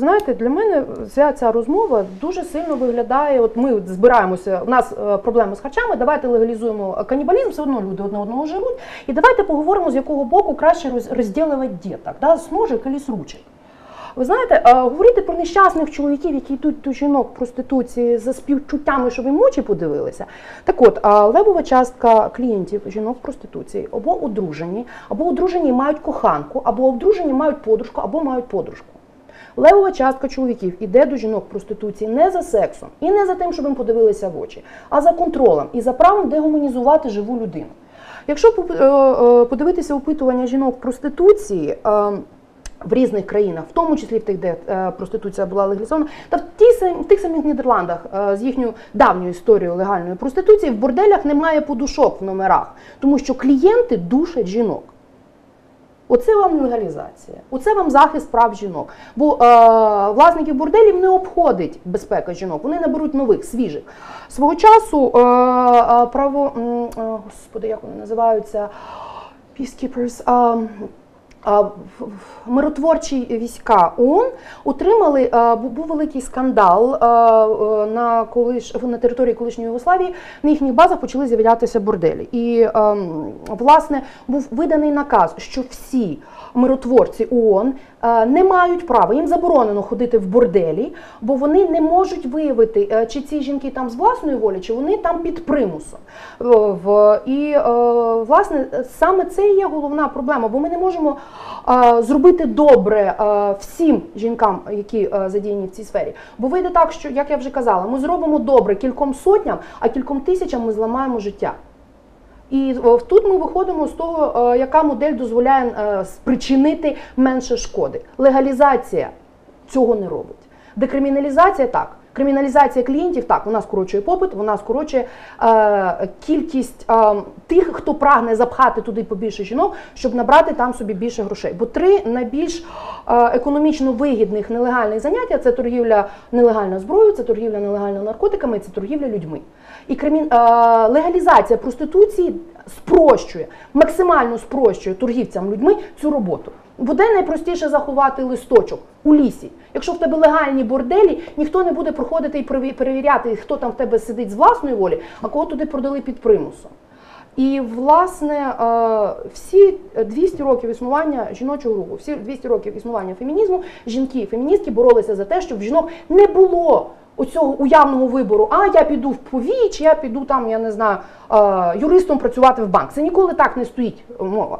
знаєте, для мене вся ця розмова дуже сильно виглядає. От ми збираємося, у нас е, проблеми з харчами, давайте легалізуємо канібалізм, все одно люди одне одного жируть. І давайте поговоримо, з якого боку краще роз- розділувати діток, да, з ножик і з ручок. Ви знаєте, е, говорити про нещасних чоловіків, які йдуть до жінок проституції за співчуттями, щоб їм очі подивилися. Так от, е, левова частка клієнтів жінок проституції або одружені, або одружені мають коханку, або одружені мають подружку, або мають подружку. Левова частка чоловіків іде до жінок проституції не за сексом і не за тим, щоб їм подивилися в очі, а за контролем і за правом дегуманізувати живу людину. Якщо е, е, подивитися опитування жінок проституції. е, в різних країнах, в тому числі в тих, де проституція була легалізована, та в, ті, в тих самих Нідерландах з їхньою давньою історією легальної проституції в борделях немає подушок в номерах, тому що клієнти душать жінок. Оце вам легалізація, оце вам захист прав жінок. Бо е, власників борделів не обходить безпека жінок, вони наберуть нових, свіжих. Свого часу е, е, право, е, господи, як вони називаються, peacekeepers, е, Миротворчі війська ООН отримали був великий скандал е, на колиш на території колишньої Югославії. На їхніх базах почали з'являтися борделі. І ем, власне був виданий наказ, що всі миротворці ООН не мають права, їм заборонено ходити в борделі, бо вони не можуть виявити, е, чи ці жінки там з власної волі, чи вони там під примусом. Е, І е, власне саме це є головна проблема, бо ми не можемо е, зробити добре е, всім жінкам, які е, задіяні в цій сфері. Бо вийде так, що як я вже казала, ми зробимо добре кільком сотням, а кільком тисячам ми зламаємо життя. І тут ми виходимо з того, е, яка модель дозволяє е, спричинити менше шкоди. Легалізація цього не робить. Декриміналізація так. Криміналізація клієнтів так, вона скорочує попит, вона скорочує е, кількість е, тих, хто прагне запхати туди побільше жінок, щоб набрати там собі більше грошей. Бо три найбільш е, економічно вигідних нелегальних заняття це торгівля нелегальною зброєю, це торгівля нелегальними наркотиками, це торгівля людьми. І кримін... е, легалізація проституції спрощує, максимально спрощує торгівцям людьми цю роботу. Буде найпростіше заховати листочок у лісі. Якщо в тебе легальні борделі, ніхто не буде проходити і переві- перевіряти, хто там в тебе сидить з власної волі, а кого туди продали під примусом. І власне е, всі 200 років існування жіночого руху, всі 200 років існування фемінізму, жінки, феміністки боролися за те, щоб в жінок не було оцього уявного вибору. А я піду в повій, чи я піду там, я не знаю, е, юристом працювати в банк. Це ніколи так не стоїть мова.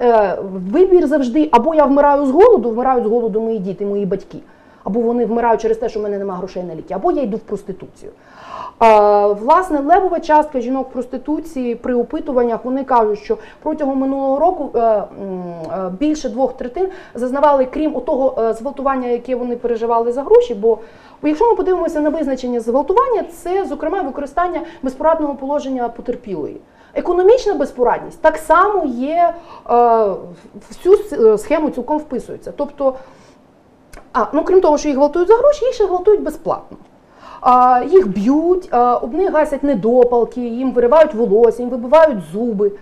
Е, Вибір завжди або я вмираю з голоду, вмирають з голоду мої діти, мої батьки, або вони вмирають через те, що в мене немає грошей на ліки, або я йду в проституцію. Е, Власне, левова частка жінок проституції при опитуваннях вони кажуть, що протягом минулого року е, е, більше двох третин зазнавали, крім того е, зґвалтування, яке вони переживали за гроші. Бо якщо ми подивимося на визначення зґвалтування, це зокрема використання безпорадного положення потерпілої. Економічна безпорадність так само є в цю с- схему цілком вписується. Тобто, а, ну крім того, що їх гвалтують за гроші, їх ще гвалтують безплатно. А, їх б'ють, а, об них гасять недопалки, їм виривають волосся, їм вибивають зуби.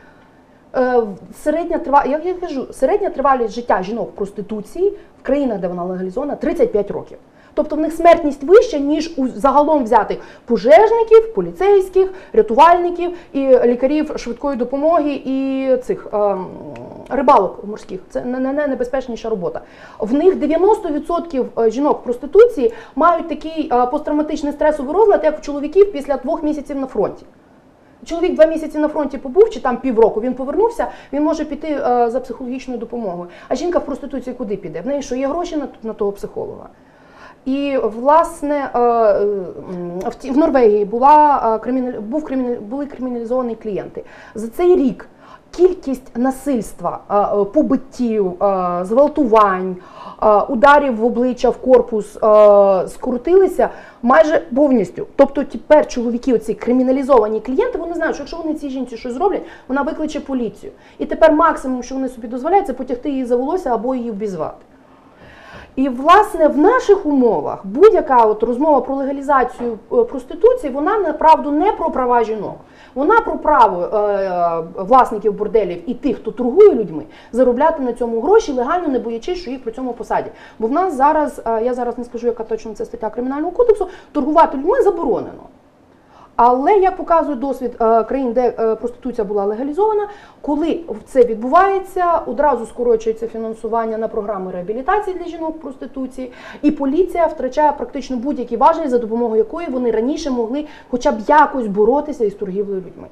Е, середня трива, як я кажу, середня тривалість життя жінок в проституції в країнах, де вона легалізована, 35 років. Тобто в них смертність вища, ніж у загалом взятих пожежників, поліцейських, рятувальників і лікарів швидкої допомоги і цих ем, рибалок морських. Це не, не, не небезпечніша робота. В них 90% жінок в проституції мають такий е, посттравматичний стресовий розлад, як у чоловіків після двох місяців на фронті. Чоловік два місяці на фронті побув, чи там півроку він повернувся, він може піти е, за психологічною допомогою. А жінка в проституції куди піде? В неї що є гроші на того психолога. І власне е, в, Норвегії була е, був були криміналізовані клієнти. За цей рік кількість насильства, е, побиттів, зґвалтувань, ударів в обличчя в корпус скоротилися майже повністю. Тобто тепер чоловіки, оці криміналізовані клієнти, вони знають, що якщо вони цій жінці щось зроблять, вона викличе поліцію. І тепер максимум, що вони собі дозволяють, це потягти її за волосся або її вбізвати. І власне в наших умовах будь-яка от розмова про легалізацію е, проституції, вона направду не про права жінок. Вона про право е, власників борделів і тих, хто торгує людьми, заробляти на цьому гроші легально, не боячись, що їх при цьому посадять. Бо в нас зараз, е, я зараз не скажу, яка точно це стаття кримінального кодексу, торгувати людьми заборонено. Але я показую досвід е, країн, де е, проституція була легалізована, коли це відбувається, одразу скорочується фінансування на програми реабілітації для жінок проституції, і поліція втрачає практично будь-які важелі, за допомогою якої вони раніше могли хоча б якось боротися із торгівлею людьми.